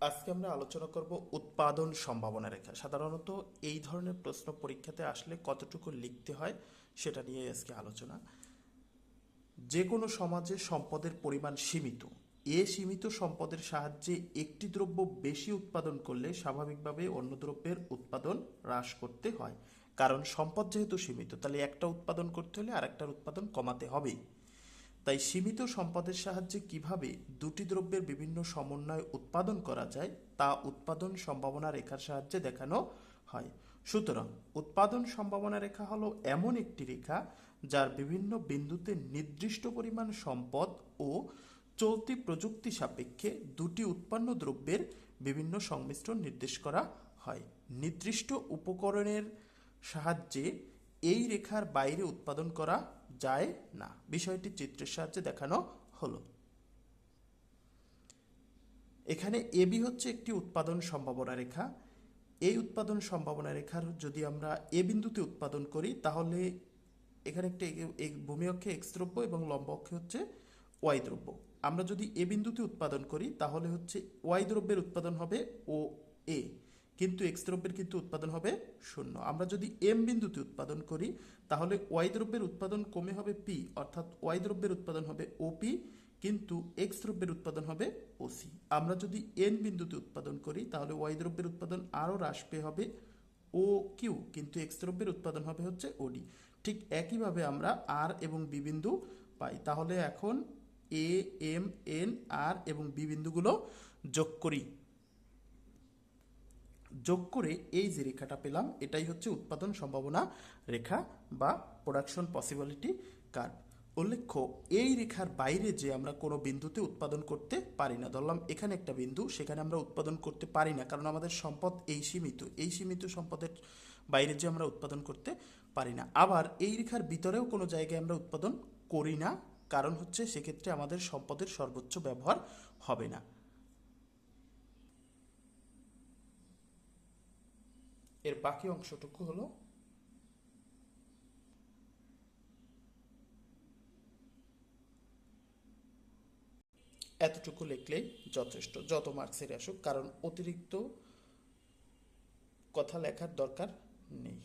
আজকে আমরা আলোচনা করব উৎপাদন সম্ভাবনা রেখা। সাধারণত এই ধরনের প্রশ্ন পরীক্ষাতে আসলে কতটুকু লিখতে হয় সেটা নিয়ে আজকে আলোচনা। যে কোনো সমাজে সম্পদের পরিমাণ সীমিত। এ সীমিত সম্পদের সাহায্যে একটি দ্রব্য বেশি উৎপাদন করলে স্বাভাবিকভাবে অন্য দ্রব্যের উৎপাদন হ্রাস করতে হয়। কারণ সম্পদ যেহেতু সীমিত, তাহলে একটা উৎপাদন করতে হলে আরেকটার উৎপাদন কমাতে হবেই তাই সীমিত সম্পদের সাহায্যে কীভাবে দুটি দ্রব্যের বিভিন্ন সমন্বয় উৎপাদন করা যায় তা উৎপাদন সম্ভাবনা রেখার সাহায্যে দেখানো হয়। সুতরাং উৎপাদন সম্ভাবনা রেখা হলো এমন একটি রেখা যার বিভিন্ন বিন্দুতে নির্দিষ্ট পরিমাণ সম্পদ ও চলতি প্রযুক্তি সাপেক্ষে দুটি উৎপন্ন দ্রব্যের বিভিন্ন সংমিশ্রণ নির্দেশ করা হয়। নির্দিষ্ট উপকরণের সাহায্যে এই রেখার বাইরে উৎপাদন করা যায় না। বিষয়টি চিত্রের সাহায্যে দেখানো হলো। এখানে এবি হচ্ছে একটি উৎপাদন সম্ভাবনা রেখা। এই উৎপাদন সম্ভাবনা রেখার যদি আমরা এ বিন্দুতে উৎপাদন করি, তাহলে এখানে একটি ভূমি অক্ষে এক্স দ্রব্য এবং লম্ব অক্ষে হচ্ছে ওয়াই দ্রব্য। আমরা যদি এ বিন্দুতে উৎপাদন করি, তাহলে হচ্ছে ওয়াই দ্রব্যের উৎপাদন হবে ও এ। কিন্তু এক্স দ্রব্যের কিন্তু উৎপাদন হবে শূন্য। আমরা যদি এম বিন্দুতে উৎপাদন করি, তাহলে ওয়াই দ্রব্যের উৎপাদন কমে হবে পি অর্থাৎ ওয়াই দ্রব্যের উৎপাদন হবে ওপি কিন্তু এক্স দ্রব্যের উৎপাদন হবে ওসি আমরা যদি এন বিন্দুতে উৎপাদন করি, তাহলে ওয়াই দ্রব্যের উৎপাদন আরও হ্রাস পেয়ে হবে ও কিউ কিন্তু এক্স দ্রব্যের উৎপাদন হবে হচ্ছে ওডি ঠিক একইভাবে আমরা আর এবং বি বিন্দু পাই। তাহলে এখন এ এম এন আর এবং বি বিন্দুগুলো যোগ করি। যোগ করে এই যে রেখাটা পেলাম, এটাই হচ্ছে উৎপাদন সম্ভাবনা রেখা বা প্রোডাকশন পসিবিলিটি কার্ভ উল্লেখ্য, এই রেখার বাইরে যে আমরা কোনো বিন্দুতে উৎপাদন করতে পারি না, ধরলাম এখানে একটা বিন্দু, সেখানে আমরা উৎপাদন করতে পারি না, কারণ আমাদের সম্পদ এই সীমিত এই সীমিত সম্পদের বাইরে যে আমরা উৎপাদন করতে পারি না। আবার এই রেখার ভিতরেও কোনো জায়গায় আমরা উৎপাদন করি না, কারণ হচ্ছে সেক্ষেত্রে আমাদের সম্পদের সর্বোচ্চ ব্যবহার হবে না। এর বাকি অংশটুকু হলো এতটুকু লিখলেই যথেষ্ট, যত মার্কসের আসুক, কারণ অতিরিক্ত কথা লেখার দরকার নেই।